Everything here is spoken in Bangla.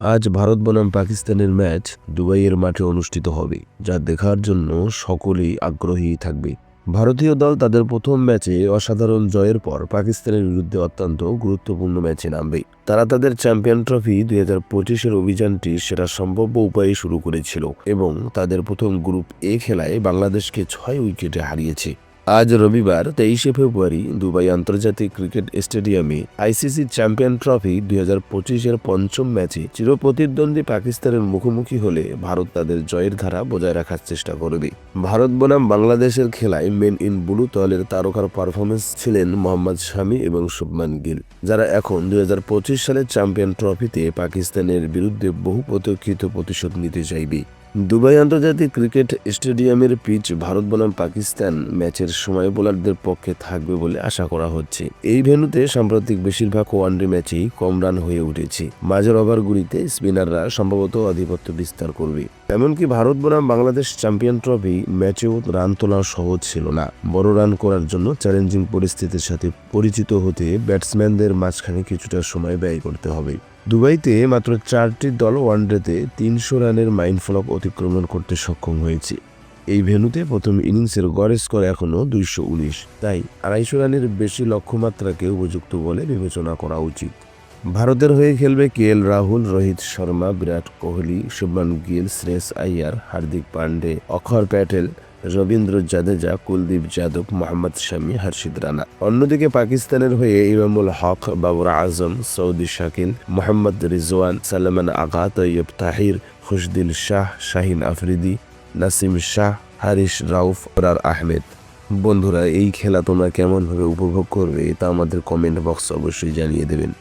আজ ভারত বনাম পাকিস্তানের ম্যাচ দুবাইয়ের মাঠে অনুষ্ঠিত হবে, যা দেখার জন্য সকলেই আগ্রহী থাকবে। ভারতীয় দল তাদের প্রথম ম্যাচে অসাধারণ জয়ের পর পাকিস্তানের বিরুদ্ধে অত্যন্ত গুরুত্বপূর্ণ ম্যাচে নামবে। তারা তাদের চ্যাম্পিয়ন ট্রফি দুই হাজার পঁচিশের অভিযানটি সেটা সম্ভাব্য উপায়ে শুরু করেছিল এবং তাদের প্রথম গ্রুপ এ খেলায় বাংলাদেশকে ছয় উইকেটে হারিয়েছে। আজ রবিবার তেইশে ফেব্রুয়ারি দুবাই আন্তর্জাতিক ক্রিকেট স্টেডিয়ামে আইসিসি চ্যাম্পিয়ন ট্রফি দুই হাজার পঁচিশের পঞ্চম ম্যাচে চিরপ্রতিদ্বন্দ্বী পাকিস্তানের মুখোমুখি হলে ভারত তাদের জয়ের ধারা বজায় রাখার চেষ্টা করবে। ভারত বনাম বাংলাদেশের খেলায় মেন ইন ব্লু দলের তারকার পারফরমেন্স ছিলেন মোহাম্মদ শামী এবং শুভমান গিল, যারা এখন দুই হাজার পঁচিশ সালের চ্যাম্পিয়ন ট্রফিতে পাকিস্তানের বিরুদ্ধে বহু প্রতীক্ষিত প্রতিশোধ নিতে চাইবে। দুবাই আন্তর্জাতিক ক্রিকেট স্টেডিয়ামের পিচ ভারত বনাম পাকিস্তান ম্যাচের সময় বোলারদের পক্ষে থাকবে বলে আশা করা হচ্ছে। এই ভেন্যুতে সাম্প্রতিক বেশিরভাগ ওয়ানডে ম্যাচেই কম রান হয়ে উঠেছে। মাঝের ওভারগুলিতে স্পিনাররা সম্ভবত আধিপত্য বিস্তার করবে। এমনকি ভারত বনাম বাংলাদেশ চ্যাম্পিয়ন ট্রফি ম্যাচেও রান তোলা সহজ ছিল না। বড় রান করার জন্য চ্যালেঞ্জিং পরিস্থিতির সাথে পরিচিত হতে ব্যাটসম্যানদের মাঝখানে কিছুটা সময় ব্যয় করতে হবে। দুবাইতে মাত্র চারটি দল ওয়ানডেতে তিনশো রানের মাইনফলক অতিক্রমণ করতে সক্ষম হয়েছে। এই ভেন্যুতে প্রথম ইনিংসের গড় স্কোর এখনও দুইশো উনিশ। তাই আড়াইশো রানের বেশি লক্ষ্যমাত্রাকে উপযুক্ত বলে বিবেচনা করা উচিত। ভারতের হয়ে খেলবে কে এল রাহুল, রোহিত শর্মা, বিরাট কোহলি, শুভমান গিল, শ্রেয়স আইয়ার হার্দিক পান্ডে, অক্ষর প্যাটেল রবীন্দ্র জাদেজা, কুলদীপ যাদব, মোহাম্মদ শামি হর্ষিদ রানা। অন্যদিকে পাকিস্তানের হয়ে ইমামুল হক বাবর আজম, সৌদি শাকিল, মোহাম্মদ রিজওয়ান, সালমান আগা তৈয়ব তাহির খুশদিল শাহ, শাহিন আফ্রিদি, নাসিম শাহ, হারিশ রাউফ, ওরার আহমেদ। বন্ধুরা, এই খেলা তোমরা কেমনভাবে উপভোগ করবে, তা আমাদের কমেন্ট বক্স অবশ্যই জানিয়ে দেবেন।